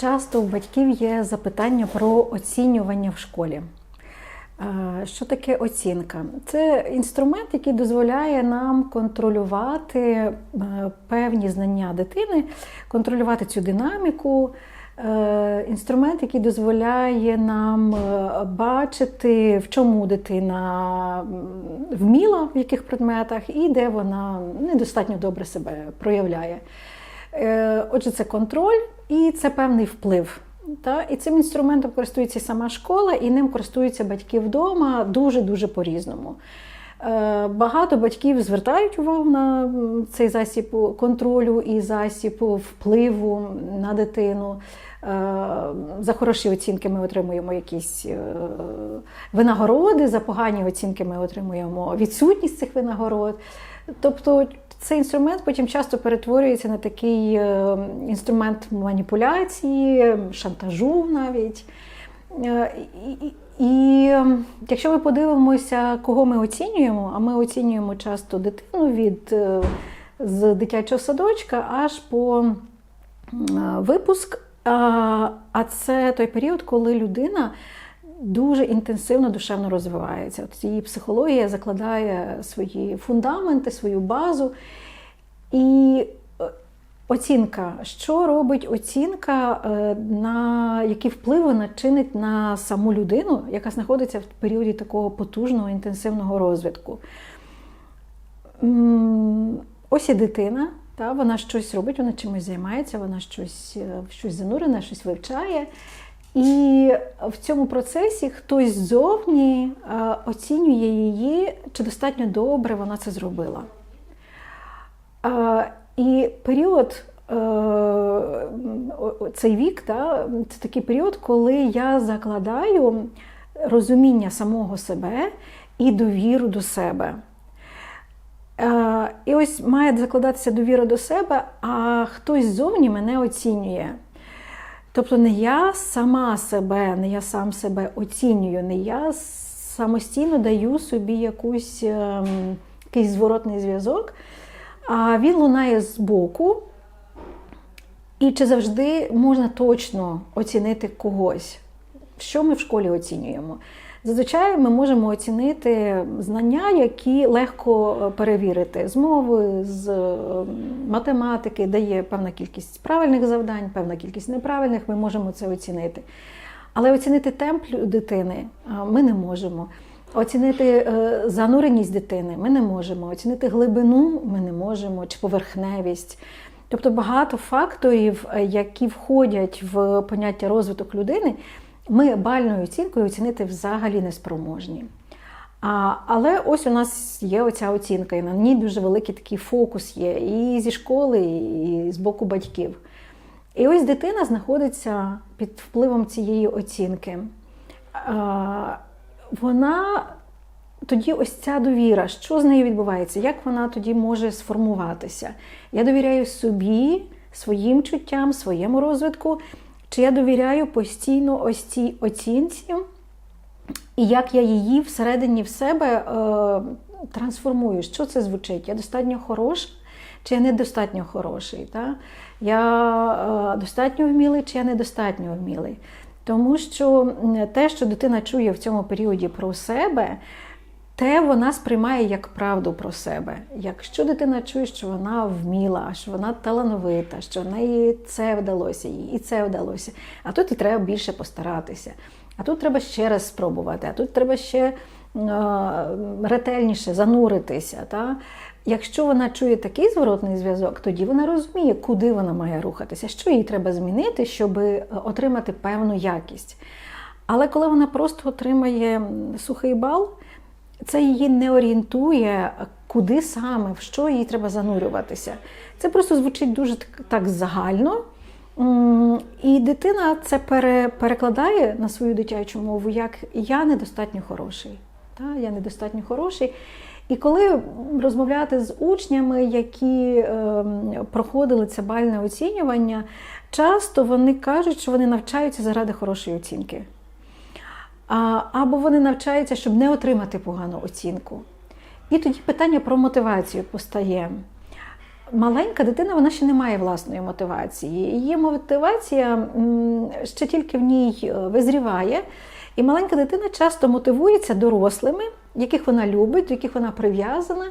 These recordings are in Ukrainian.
Часто у батьків є запитання про оцінювання в школі. Е, Що таке оцінка? Це інструмент, який дозволяє нам контролювати е, певні знання дитини, контролювати цю динаміку. Е, Інструмент, який дозволяє нам бачити, в чому дитина вміла, в яких предметах, і де вона недостатньо добре себе проявляє. Е, Отже, це контроль і це певний вплив. Та? І цим інструментом користується сама школа, і ним користуються батьки вдома дуже-дуже по-різному. Е, Багато батьків звертають увагу на цей засіб контролю і засіб впливу на дитину. Е, За хороші оцінки ми отримуємо якісь е, винагороди, за погані оцінки ми отримуємо відсутність цих винагород. Тобто цей інструмент потім часто перетворюється на такий е, інструмент маніпуляції, шантажу навіть. І, якщо ми подивимося, кого ми оцінюємо, а ми оцінюємо часто дитину від з дитячого садочка аж по випуск. А це той період, коли людина дуже інтенсивно душевно розвивається. От її психологія закладає свої фундаменти, свою базу. І е, оцінка, що робить оцінка, е, на які впливи чинить на саму людину, яка знаходиться в періоді такого потужного інтенсивного розвитку. Ось і дитина, та, вона щось робить, вона чимось займається, вона щось, е, щось занурена, щось вивчає. І в цьому процесі хтось ззовні е, оцінює її, чи достатньо добре вона це зробила. Е, І період, цей вік, та, це такий період, коли я закладаю розуміння самого себе і довіру до себе. Е, І ось має закладатися довіра до себе, а хтось ззовні мене оцінює. Тобто не я сама себе, не я сам себе оцінюю, не я самостійно даю собі якусь, ем, якийсь зворотний зв'язок, а він лунає збоку. І чи завжди можна точно оцінити когось? Що ми в школі оцінюємо? Зазвичай ми можемо оцінити знання, які легко е, перевірити з мови, з е, математики, де є певна кількість правильних завдань, певна кількість неправильних, ми можемо це оцінити. Але оцінити темп дитини ми не можемо. Оцінити е, зануреність дитини ми не можемо. Оцінити глибину ми не можемо, чи поверхневість. Тобто багато факторів, е, які входять в поняття розвиток людини, ми бальною оцінкою оцінити взагалі не спроможні. А, але ось у нас є оця оцінка, і на ній дуже великий такий фокус є і зі школи, і з боку батьків. І ось дитина знаходиться під впливом цієї оцінки. А, Вона тоді ось ця довіра, що з нею відбувається, як вона тоді може сформуватися? Я довіряю собі, своїм чуттям, своєму розвитку, чи я довіряю постійно ось цій оцінці, і як я її всередині в себе е, трансформую? Що це звучить? Я достатньо хороша, чи я недостатньо хороший? Та? Я е, достатньо вмілий, чи я недостатньо вмілий? Тому що те, що дитина чує в цьому періоді про себе, те вона сприймає як правду про себе. Якщо дитина чує, що вона вміла, що вона талановита, що в неї це вдалося, їй і це вдалося, а тут і треба більше постаратися. А тут треба ще раз спробувати, а тут треба ще е, ретельніше зануритися. Та? Якщо вона чує такий зворотний зв'язок, тоді вона розуміє, куди вона має рухатися, що їй треба змінити, щоб е, отримати певну якість. Але коли вона просто отримає сухий бал, це її не орієнтує, куди саме, в що їй треба занурюватися. Це просто звучить дуже так, загально. І дитина це пере, перекладає на свою дитячу мову як я недостатньо хороший. Та? Я недостатньо хороший. І коли розмовляти з учнями, які ем, проходили це бальне оцінювання, часто вони кажуть, що вони навчаються заради хорошої оцінки. Або вони навчаються, щоб не отримати погану оцінку. І тоді питання про мотивацію постає. маленька дитина вона ще не має власної мотивації. Її мотивація ще тільки в ній е, визріває. І маленька дитина часто мотивується дорослими, яких вона любить, до яких вона прив'язана.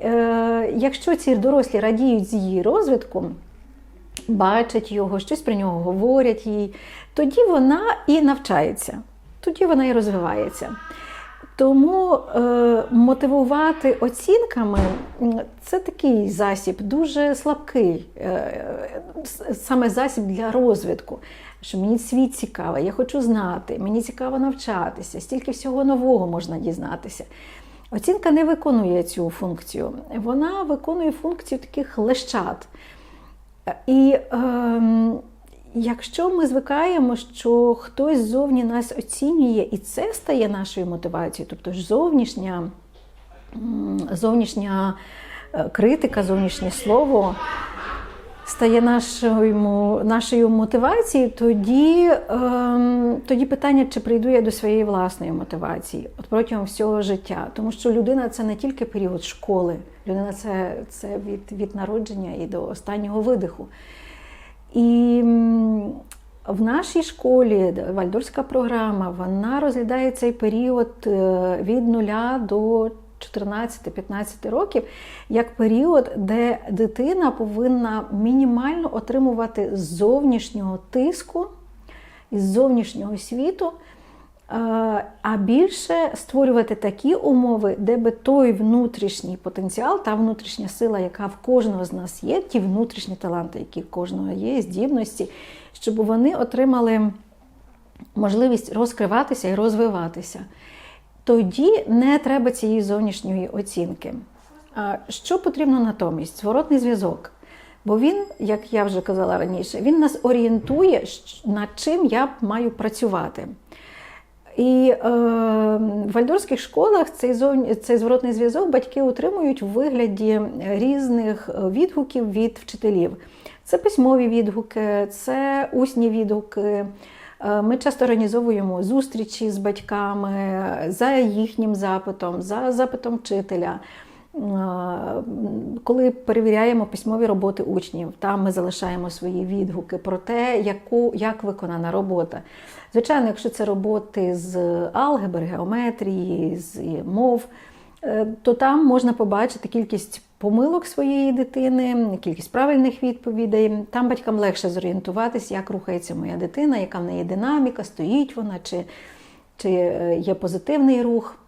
Е, Якщо ці дорослі радіють з її розвитком, бачать його, щось про нього говорять їй, тоді вона і навчається, тоді вона і розвивається. Тому е, мотивувати оцінками це такий засіб, дуже слабкий, е, саме засіб для розвитку. Що мені світ цікавий, я хочу знати, мені цікаво навчатися, стільки всього нового можна дізнатися. Оцінка не виконує цю функцію. Вона виконує функцію таких лещат. І ем, якщо ми звикаємо, що хтось ззовні нас оцінює, і це стає нашою мотивацією, тобто ж зовнішня, зовнішня е, критика, зовнішнє слово стає нашою, нашою мотивацією, тоді, ем, тоді питання, чи прийду я до своєї власної мотивації от протягом всього життя. Тому що людина це не тільки період школи, людина це, це від, від народження і до останнього видиху. І в нашій школі Вальдорська програма вона розглядає цей період е, від 0 до 14-15 років як період, де дитина повинна мінімально отримувати зовнішнього тиску із зовнішнього світу, а більше створювати такі умови, де би той внутрішній потенціал, та внутрішня сила, яка в кожного з нас є, ті внутрішні таланти, які в кожного є, здібності, щоб вони отримали можливість розкриватися і розвиватися. Тоді не треба цієї зовнішньої оцінки. Що потрібно натомість? Зворотний зв'язок. Бо він, як я вже казала раніше, він нас орієнтує, над чим я маю працювати. І е, в вальдорських школах цей, зовні, цей зворотний зв'язок батьки отримують у вигляді різних е, відгуків від вчителів. Це письмові відгуки, це усні відгуки. Е, Ми часто організовуємо зустрічі з батьками за їхнім запитом, за запитом вчителя. Е, Коли перевіряємо письмові роботи учнів, там ми залишаємо свої відгуки про те, яку, як виконана робота. Звичайно, якщо це роботи з алгебри, геометрії, з мов, е, то там можна побачити кількість помилок своєї дитини, кількість правильних відповідей. Там батькам легше зорієнтуватись, як рухається моя дитина, яка в неї динаміка, стоїть вона, чи, чи е, є позитивний рух.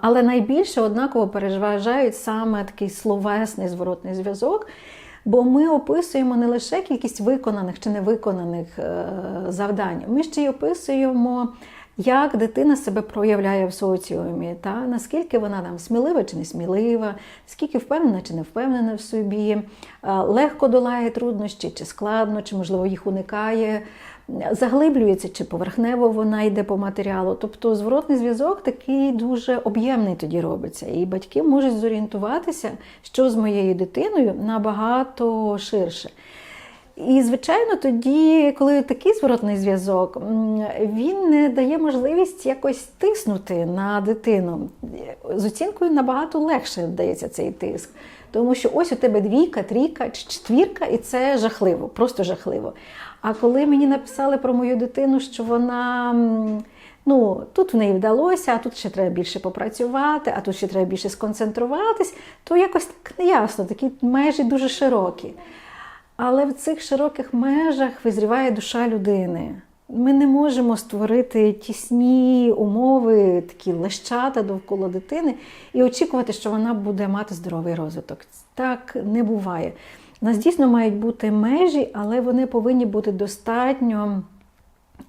Але найбільше однаково переважають саме такий словесний зворотний зв'язок, бо ми описуємо не лише кількість виконаних чи невиконаних е, завдань, ми ще й описуємо, як дитина себе проявляє в соціумі, та наскільки вона там смілива чи не смілива, скільки впевнена чи не впевнена в собі, е, легко долає труднощі, чи складно, чи можливо їх уникає заглиблюється чи поверхнево вона йде по матеріалу. Тобто зворотний зв'язок такий дуже об'ємний тоді робиться. І батьки можуть зорієнтуватися, що з моєю дитиною набагато ширше. І, звичайно, тоді, коли такий зворотний зв'язок, він не дає можливість якось тиснути на дитину. З оцінкою набагато легше вдається цей тиск. Тому що ось у тебе двійка, трійка четвірка, і це жахливо, просто жахливо. А коли мені написали про мою дитину, що вона ну, тут в неї вдалося, а тут ще треба більше попрацювати, а тут ще треба більше сконцентруватись, то якось так неясно, такі межі дуже широкі. Але в цих широких межах визріває душа людини. Ми не можемо створити тісні умови, такі лещата довкола дитини і очікувати, що вона буде мати здоровий розвиток. Так не буває. У нас дійсно мають бути межі, але вони повинні бути достатньо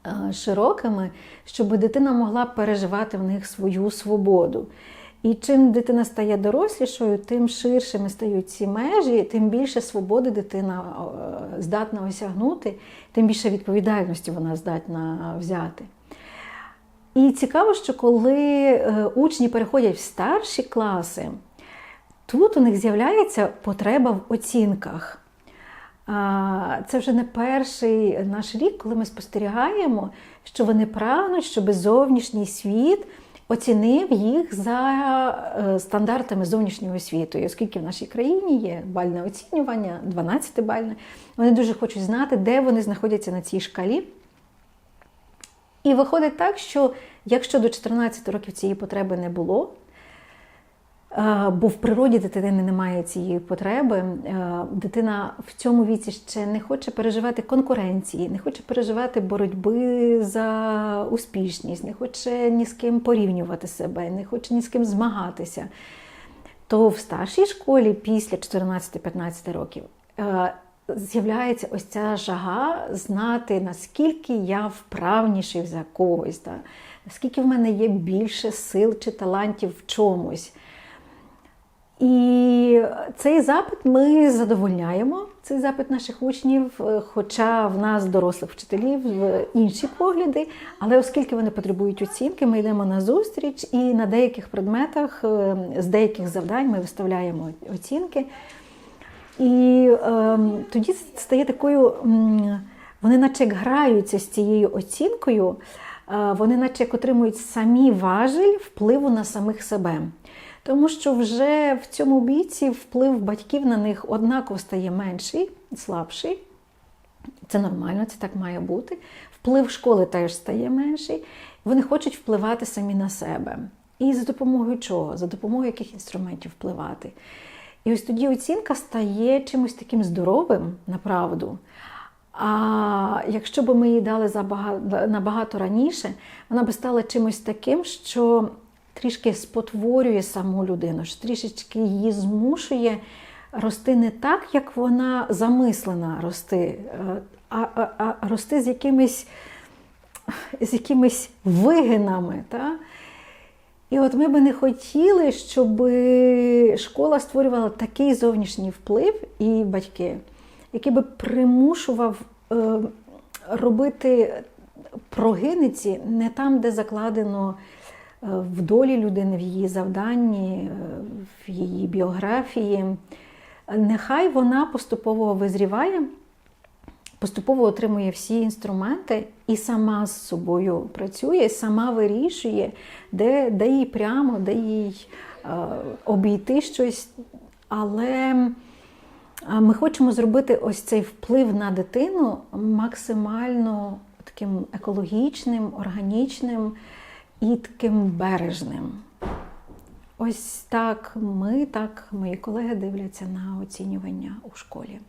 е, широкими, щоб дитина могла переживати в них свою свободу. І чим дитина стає дорослішою, тим ширшими стають ці межі, тим більше свободи дитина е, здатна осягнути, тим більше відповідальності вона здатна взяти. І цікаво, що коли е, учні переходять в старші класи, тут у них з'являється потреба в оцінках. Це вже не перший наш рік, коли ми спостерігаємо, що вони прагнуть, щоб зовнішній світ оцінив їх за е, стандартами зовнішньої освіти. І оскільки в нашій країні є бальне оцінювання, 12 бальне, вони дуже хочуть знати, де вони знаходяться на цій шкалі. І виходить так, що якщо до 14 років цієї потреби не було, бо в природі дитини немає цієї потреби, е, дитина в цьому віці ще не хоче переживати конкуренції, не хоче переживати боротьби за успішність, не хоче ні з ким порівнювати себе, не хоче ні з ким змагатися. То в старшій школі після 14-15 років е, з'являється ось ця жага знати, наскільки я вправніший за когось, наскільки в мене є більше сил чи талантів в чомусь. І цей запит ми задовольняємо, цей запит наших учнів, е, хоча в нас, дорослих вчителів, інші погляди. Але оскільки вони потребують оцінки, ми йдемо на зустріч і на деяких предметах е, з деяких завдань ми виставляємо оцінки. І е, тоді стає такою, вони наче як граються з цією оцінкою, е, вони наче як отримують самі важель впливу на самих себе. Тому що вже в цьому віці вплив батьків на них однаково стає менший, слабший. Це нормально, це так має бути. Вплив школи теж стає менший. Вони хочуть впливати самі на себе. І за допомогою чого? За допомогою яких інструментів впливати. І ось тоді оцінка стає чимось таким здоровим, направду. А якщо б ми її дали набагато раніше, вона би стала чимось таким, що трішки спотворює саму людину, трішечки її змушує рости не так, як вона замислена рости, е, а, а, а рости з якимись, з якимись вигинами. Та? І от ми би не хотіли, щоб школа створювала такий зовнішній вплив і батьки, який би примушував е, робити прогиниці не там, де закладено в долі людини, в її завданні, е, в її біографії. Нехай вона поступово визріває, поступово отримує всі інструменти і сама з собою працює, сама вирішує, де, де їй прямо, де їй е, обійти щось. Але е, ми хочемо зробити ось цей вплив на дитину максимально таким екологічним, органічним і таким бережним. Ось так ми, так мої колеги дивляться на оцінювання у школі.